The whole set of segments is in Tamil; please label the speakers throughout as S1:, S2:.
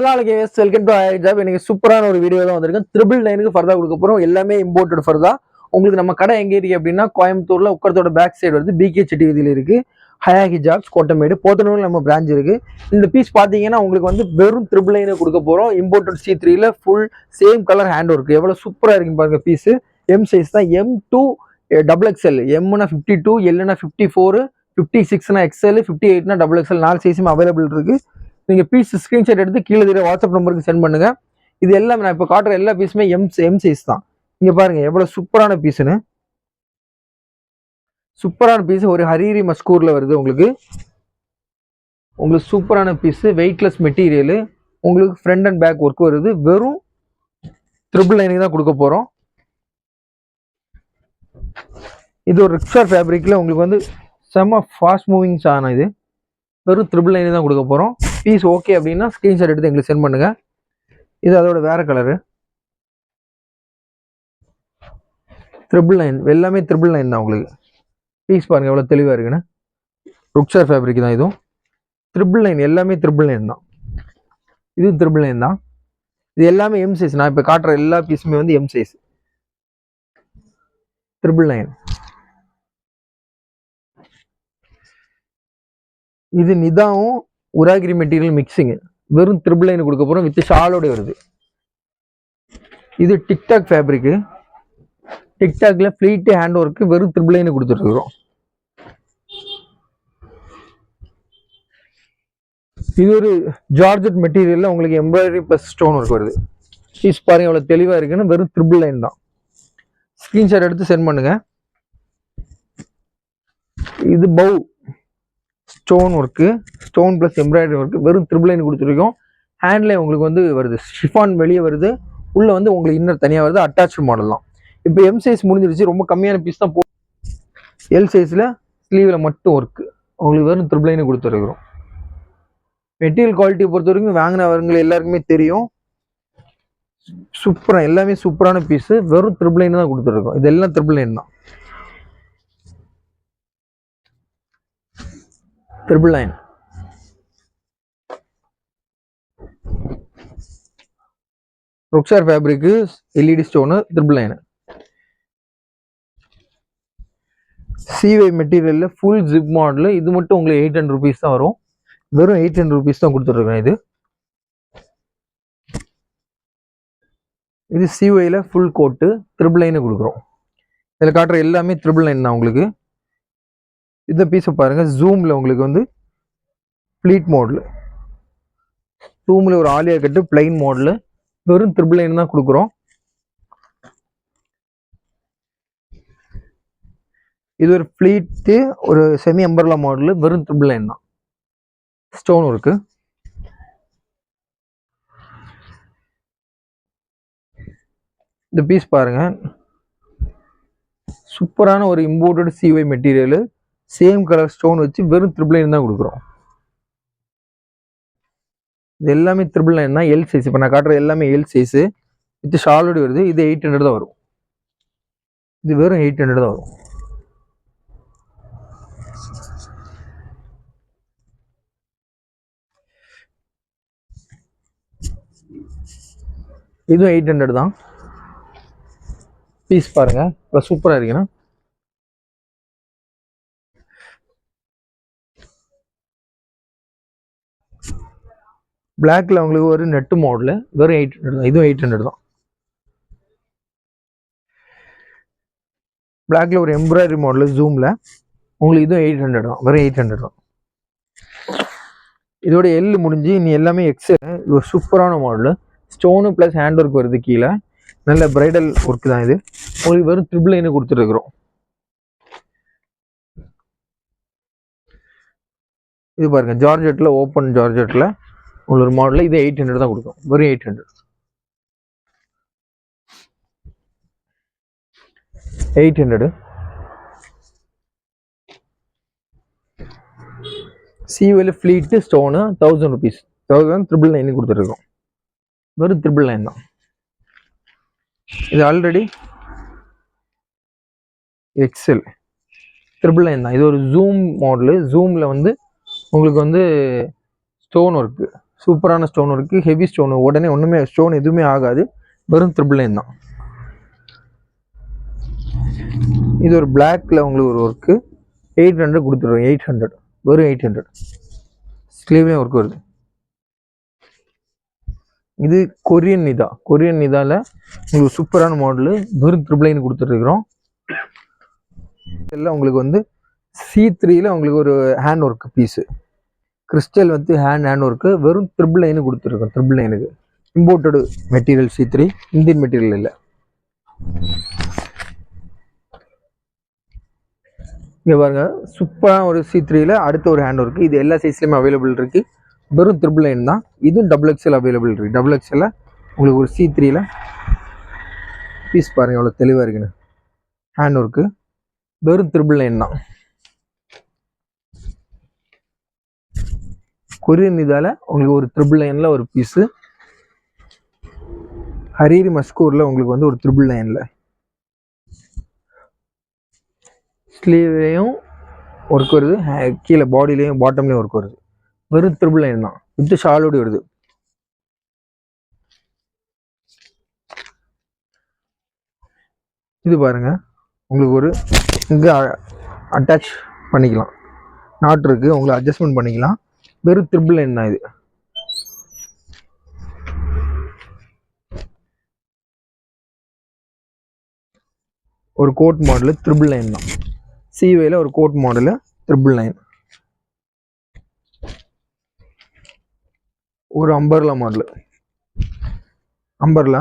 S1: அஸ்லாம் வெல்கம் டு ஜாப் இன்னைக்கு சூப்பரான ஒரு வீடியோ தான் வந்திருக்கேன் ட்ரிபிள் நைனுக்கு ஃபர்தா கொடுக்க போகிறோம் எல்லாமே இம்போர்ட்டட் ஃபர்தா உங்களுக்கு நம்ம கடை எங்கே இருக்குது அப்படின்னா கோயம்புத்தூரில் உக்கரத்தோட பேக் சைடு வந்து பிகே செட்டி வீதியில இருக்குது ஹயா ஜாப்ஸ் கோட்டமேடு போத்தனூரில் நம்ம பிரான்ச் இருக்குது இந்த பீஸ் பார்த்தீங்கன்னா உங்களுக்கு வந்து வெறும் த்ரிபிள் நைனை கொடுக்க போகிறோம் இம்போர்ட்டட் சி த்ரீல full same colour hand work எவ்வளோ சூப்பராக இருக்கு பாருங்கள் பீஸு எம் சைஸ் தான். எம் டூ டபுள் எக்ஸ்எல் எம்னா ஃபிஃப்டி டூ எல்னா ஃபிஃப்டி ஃபோர் ஃபிஃப்டி சிக்ஸ்னா எக்ஸ்எல் ஃபிஃப்டி எயிட்னா டபுள் எக்ஸ்எல் நாலு சைஸும் அவைலபிள் இருக்குது நீங்கள் பீஸ் ஸ்க்ரீன்ஷாட் எடுத்து கீழே தெரிய வாட்ஸ்அப் நம்பருக்கு சென்ட் பண்ணுங்கள் இது எல்லாமே நான் இப்போ காட்டுற எல்லா பீஸுமே எம் எம் சைஸ் தான். இங்கே பாருங்கள் எவ்வளோ சூப்பரான பீஸுன்னு சூப்பரான பீஸ் ஒரு ஹரீரி மஸ்கூரில் வருது உங்களுக்கு. உங்களுக்கு சூப்பரான பீஸு வெயிட்லெஸ் மெட்டீரியலு உங்களுக்கு ஃப்ரண்ட் அண்ட் பேக் ஒர்க் வருது. வெறும் ட்ரிபிள் லைனுக்கு தான் கொடுக்க போகிறோம் இது ஒரு ரிக்ஷா ஃபேப்ரிக்கில் உங்களுக்கு வந்து செம்ம ஃபாஸ்ட் மூவிங்ஸ் ஆனால் இது. வெறும் ட்ரிபிள் லைனு தான் கொடுக்க போகிறோம் பீஸ் ஓகே அப்படின்னா ஸ்க்ரீன்ஷாட் எடுத்து எங்களுக்கு சென்ட் பண்ணுங்கள் இது அதோட வேறு கலரு ட்ரிபிள் நைன் எல்லாமே ட்ரிபிள் நைன் தான் உங்களுக்கு. பீஸ் பாருங்கள் எவ்வளோ தெளிவாக இருக்குன்னு. ருக்ஷார் ஃபேப்ரிக் தான் இதுவும். ட்ரிபிள் நைன் எல்லாமே ட்ரிபிள் நைன் தான். இதுவும் ட்ரிபிள் நைன் தான். இது எல்லாமே எம் சைஸ் நான் இப்போ காட்டுற எல்லா பீஸுமே வந்து எம் சைஸ் ட்ரிபிள் நைன் இது நிதாவும் உராகிரி மெட்டீரியல் மிக்சிங்கு வெறும் த்ரிபிள் லைன் கொடுக்க போகிறோம் வித் ஷாலோட வருது. இது டிக்டாக் ஃபேப்ரிக்கு டிக்டாக்ல ஃப்ளீட்டு ஹேண்ட் ஒர்க்கு வெறும் த்ரிபிள் லைன் கொடுத்துருக்குறோம் இது ஒரு ஜார்ஜட் மெட்டீரியலில் உங்களுக்கு எம்ப்ராய்டரி ப்ளஸ் ஸ்டோன் ஒர்க் வருது. பீஸ் பாருங்க எவ்வளோ தெளிவாக இருக்குன்னு. வெறும் த்ரிபிள் லைன் தான். ஸ்க்ரீன்ஷாட் எடுத்து சென்ட் பண்ணுங்க. இது பவு stone work stone plus embroidery work வெறும் ட்ரிபிள் லைன் கொடுத்துருக்கோம். ஹேண்டில் உங்களுக்கு வந்து வருது. ஷிஃபான் வெளியே வருது. உள்ளே வந்து உங்களுக்கு இன்னர் தனியாக வருது. அட்டாச் மாடல் தான். இப்போ எம் சைஸ் முடிஞ்சிருச்சு. ரொம்ப கம்மியான பீஸ் தான் போ எல் சைஸில் ஸ்லீவில் மட்டும் ஒர்க்கு உங்களுக்கு வெறும் த்ரிபிள் லைன் கொடுத்துருக்குறோம். மெட்டீரியல் குவாலிட்டியை பொறுத்த வரைக்கும் வாங்கினவங்க எல்லாருக்குமே தெரியும். சூப்பராக எல்லாமே சூப்பரான பீஸு வெறும் ட்ரிபிள் லைன் தான் கொடுத்துருக்கோம். இதெல்லாம் ட்ரிபிள் லைன் தான். Triple nine Rukhsar fabric LED stone triple nine சிவை மெட்டீரியலில் ஃபுல் ஜிப் மாடலு இது மட்டும் உங்களுக்கு எயிட் ஹண்ட்ரட் ருபீஸ் தான் வரும். வெறும் எயிட் ஹண்ட்ரட் ருபீஸ் தான் கொடுத்துட்ருக்கேன் இது. இது சிவையில் ஃபுல் கோட்டு ட்ரிபிள் நைனு கொடுக்குறோம். இதில் காட்டுற எல்லாமே ட்ரிபிள் லைன் தான் உங்களுக்கு. இந்த பீஸை பாருங்கள் ஜூமில் உங்களுக்கு வந்து ஃப்ளீட் மோடில் ஜூமில் ஒரு ஆலியா கட்டு பிளைன் மோடில் வெறும் ட்ரிபிள் லைன் தான் கொடுக்குறோம். இது ஒரு ஃப்ளீட்டு ஒரு செமி அம்பர்லா மாடலு வெறும் ட்ரிபிள் லைன் தான். ஸ்டோன் இருக்கு. இந்த பீஸ் பாருங்கள் சூப்பரான ஒரு இம்போர்ட்டட் சிவை மெட்டீரியலு சேம் கலர் ஸ்டோன் வச்சு வெறும் த்ரிபிள் லைன் தான் கொடுக்குறோம். இது எல்லாமே த்ரிபிள் லைன் தான் எல் சைஸ் இப்போ நான் காட்டுறது எல்லாமே எல் சைஸு வித் ஷாலோடு வருது இது எயிட் ஹண்ட்ரட் தான் வரும். இது வெறும் எயிட் ஹண்ட்ரட் தான் வரும். இதுவும் எயிட் ஹண்ட்ரட் தான். பீஸ் பாருங்கள் இப்போ சூப்பராக இருக்குண்ணா பிளாக்ல உங்களுக்கு ஒரு நெட்டு மாடல் வெறும் எயிட் ஹண்ட்ரட் தான். இதுவும் எயிட் ஹண்ட்ரட் தான். பிளாக்ல ஒரு எம்ப்ராய்டரி மாடலு ஜூமில் உங்களுக்கு இதுவும் எயிட் ஹண்ட்ரட் தான். வெறும் எயிட் ஹண்ட்ரட் தான். இதோட எல் முடிஞ்சு நீ எல்லாமே எக்ஸல் இது ஒரு சூப்பரான model stone plus hand work வருது கீழே. நல்ல பிரைடல் ஒர்க் தான் இது. உங்களுக்கு வெறும் ட்ரிபிள் லைனு கொடுத்துருக்குறோம் இது பாருங்க ஜார்ஜெட்டில் ஓப்பன் ஜார்ஜெட்டில் ஒரு மாடலில் இது எயிட் ஹண்ட்ரட் தான் கொடுக்கும். வெறும் eight hundred eight hundred civil pleat stone thousand rupees thousand triple nine கொடுத்துருக்கோம். வெறும் ட்ரிபிள் நைன் தான். இது ஆல்ரெடி எக்ஸல் ட்ரிபிள் நைன் தான். இது ஒரு ஜூம் மாடலு ஜூமில் வந்து உங்களுக்கு வந்து ஸ்டோன் ஒர்க்கு சூப்பரான ஸ்டோன் இருக்குது ஹெவி ஸ்டோன் உடனே ஒன்றுமே ஸ்டோன் எதுவுமே ஆகாது. வெறும் த்ரிபிள் லைன் தான். இது ஒரு பிளாக்ல உங்களுக்கு ஒரு ஒர்க்கு எயிட் ஹண்ட்ரட் கொடுத்துருவோம் எயிட் ஹண்ட்ரட் வெறும் எயிட் ஹண்ட்ரட் ஸ்லீவ்லேயும் ஒர்க் வருது. இது கொரியன் நிதா கொரியன் நிதாவில் உங்களுக்கு சூப்பரான மாடலு வெறும் த்ரிபிளைன் கொடுத்துட்ருக்குறோம் இதெல்லாம் உங்களுக்கு வந்து சி த்ரீயில் உங்களுக்கு ஒரு ஹேண்ட் ஒர்க் பீஸு கிறிஸ்டல் வந்து ஹேண்ட் ஹேண்ட் ஒர்க்கு வெறும் ட்ரிபிள் லைனு கொடுத்துருக்கோம் ட்ரிபிள் லைனுக்கு imported material C three Indian material இல்லை. இங்கே பாருங்க சூப்பரான ஒரு சி த்ரீல அடுத்த ஒரு ஹேண்ட் ஒர்க்கு இது எல்லா சைஸ்லையுமே அவைலபிள் இருக்குது வெறும் ட்ரிபிள் லைன் தான் இதுவும் டபுள் எக்ஸ்எல் அவைலபிள் இருக்குது டபுள் எக்ஸ்எல்ல உங்களுக்கு ஒரு சி த்ரீல பீஸ் பாருங்கள் எவ்வளோ தெளிவாக இருக்குன்னு. ஹேண்ட் ஒர்க்கு வெறும் த்ரிபிள் லைன் தான். கொரியன் இதால் உங்களுக்கு ஒரு ட்ரிபிள் லைன்ல ஒரு பீஸு ஹரீரி மஸ்கூர்ல உங்களுக்கு வந்து ஒரு த்ரிபிள் லைன்ல ஸ்லீவ்லேயும் ஒர்க் வருது. ஹே- கீழே பாடியிலையும் பாட்டம்லேயும் ஒர்க் வருது. வெறும் ட்ரிபிள் லைன் தான். வித்து ஷாலோடு வருது. இது பாருங்க. உங்களுக்கு ஒரு இங்கே அட்டாச் பண்ணிக்கலாம். நாட் இருக்குது உங்களுக்கு அட்ஜஸ்ட்மெண்ட் பண்ணிக்கலாம். வெறும் த்ரிபிள் லைன் தான் இது. ஒரு கோட் மாடலு த்ரிபிள் லைன் தான். சிவேல ஒரு கோட் மாடலு த்ரிபிள் லைன் ஒரு அம்பர்லா மாடலு அம்பர்லா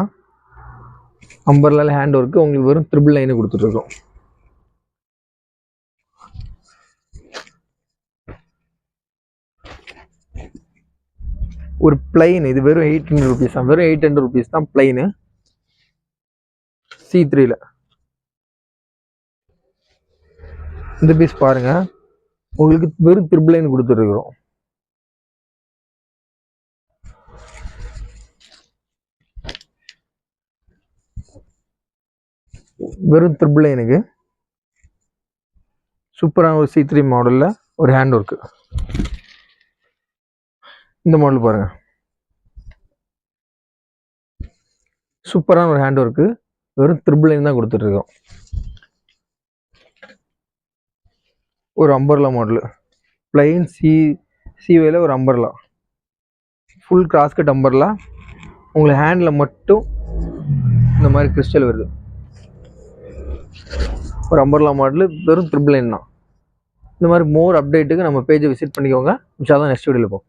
S1: அம்பர்லால ஹேண்ட் ஒர்க்கு உங்களுக்கு வெறும் த்ரிபிள் லைனு கொடுத்துட்ருக்கோம் ஒரு பிளைன் இது வெறும் எயிட் ஹண்ட்ரட் ருபீஸ் தான். வெறும் எயிட் ஹண்ட்ரட் ருபீஸ் தான் பிளைனு சி த்ரீல இந்த பீஸ் பாருங்க. உங்களுக்கு வெறும் த்ரிபிள் கொடுத்துருக்குறோம். வெறும் த்ரிபிளைனுக்கு சூப்பரான ஒரு சி த்ரீ மாடலில் ஒரு ஹேண்ட் ஒர்க்கு இந்த மாடல் பாருங்கள் சூப்பரான ஒரு ஹேண்ட் ஒர்க்கு வெறும் த்ரிபிள் லைன் தான் கொடுத்துட்ருக்கோம் ஒரு அம்பர்லா மாடலு பிளைன் சி சிவையில் ஒரு அம்பர்லா ஃபுல் கிராஸ்கட் அம்பர்லா உங்களுக்கு ஹேண்டில் மட்டும் இந்த மாதிரி கிறிஸ்டல் வருது. ஒரு அம்பர்லா மாடலு வெறும் த்ரிபிள் லைன் தான். இந்த மாதிரி மோர் அப்டேட்டுக்கு நம்ம பேஜை விசிட் பண்ணிக்கோங்க. மிஷா தான் நெக்ஸ்ட் வீடியோவில் போகும்